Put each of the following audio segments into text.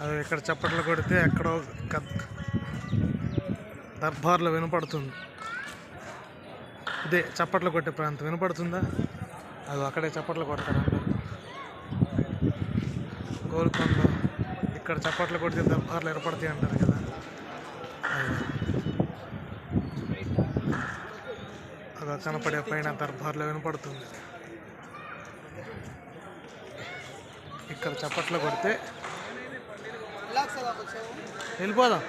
అవి ఇక్కడ చప్పట్లు కొడితే ఎక్కడో దర్బార్లో వినపడుతుంది. ఇదే చప్పట్లు కొట్టే ప్రాంతం. వినపడుతుందా? అది అక్కడే చప్పట్లు కొడతారంట గోల్కొండ. ఇక్కడ చప్పట్లు కొడితే దర్బార్లు ఏర్పడతాయి అంటారు కదా. అది. అది కనపడే పైన దర్బార్లో వినపడుతుంది. ఇక్కడ చప్పట్లు కొడితే వెళ్ళిపోదాం.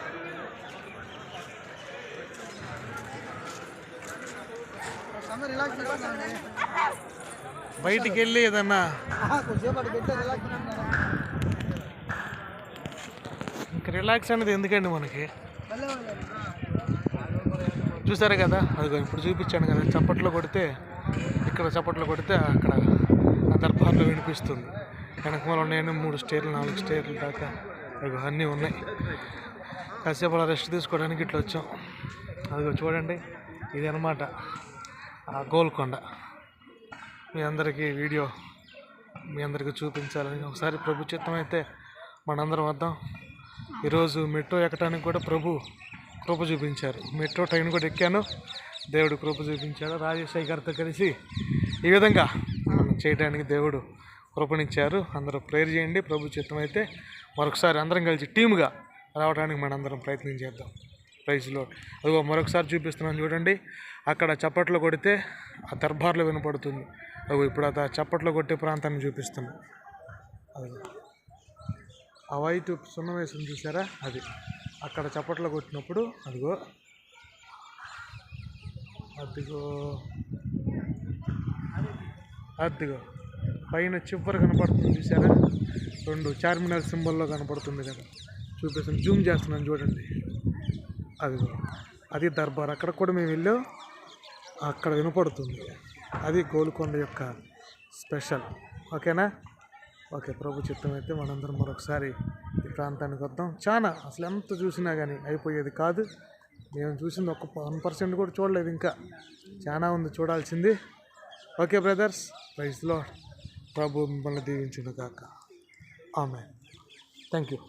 బయటికి వెళ్ళి ఏదన్నా ఇంక రిలాక్స్ అనేది ఎందుకండి మనకి? చూసారు కదా? అది ఇప్పుడు చూపించాను కదా చప్పట్లు కొడితే ఇక్కడ చప్పట్లు కొడితే అక్కడ ఆ దర్బార్లో వినిపిస్తుంది. వెనకమాల నేను మూడు స్టేర్లు నాలుగు స్టేర్లు దాకా అదిగో అన్నీ ఉన్నాయి. కాసేపు అలా రెస్ట్ తీసుకోవడానికి ఇట్లా వచ్చాం. అదిగో చూడండి ఇది అనమాట ఆ గోల్కొండ మీ అందరికీ వీడియో మీ అందరికీ చూపించాలని ఒకసారి ప్రభు చిత్తం అయితే మనందరం వద్దాం. ఈరోజు మెట్రో ఎక్కడానికి కూడా ప్రభు కృప చూపించారు. మెట్రో ట్రైన్ కూడా ఎక్కాను. దేవుడు కృప చూపించాడు. రాజేష్ గారితో కలిసి ఈ విధంగా మనం చేయడానికి దేవుడు కృపణించారు అందరూ ప్రేర్ చేయండి. ప్రభు చిత్తం అయితే మరొకసారి అందరం కలిసి టీముగా రావడానికి మనందరం ప్రయత్నం చేద్దాం. ప్రైజ్లో అదిగో మరొకసారి చూపిస్తున్నాను చూడండి. అక్కడ చప్పట్లు కొడితే ఆ దర్బార్లో వినపడుతుంది. అదిగో ఇప్పుడు ఆ చప్పట్లు కొట్టే ప్రాంతాన్ని చూపిస్తున్నాం. అదిగో. ఆ వైట్ సున్నం వేసింది చూసారా అది. అక్కడ చప్పట్లు కొట్టినప్పుడు అదిగో. అదిగో. అదిగో. పైన చివరి కనపడుతుంది చూసారా రెండు చార్మినార్ సింబల్లో కనపడుతుంది కదా. చూపిస్తాను జూమ్ చేస్తున్నాను చూడండి. అది అది దర్బార్. అక్కడ కూడా మేము వెళ్ళాం. అక్కడ వినపడుతుంది. అది గోల్కొండ యొక్క స్పెషల్. ఓకేనా? ఓకే ప్రభు చిత్తం అయితే మనందరం మరొకసారి ఈ ప్రాంతానికి వద్దాం. చాలా అసలు ఎంత చూసినా కానీ అయిపోయేది కాదు. మేము చూసింది ఒక వన్ పర్సెంట్ కూడా చూడలేదు ఇంకా. చాలా ఉంది చూడాల్సింది. Okay brothers. ప్రైజ్లో ప్రభు మిమ్మల్ని దీవించును కాక ఆమె థ్యాంక్ యూ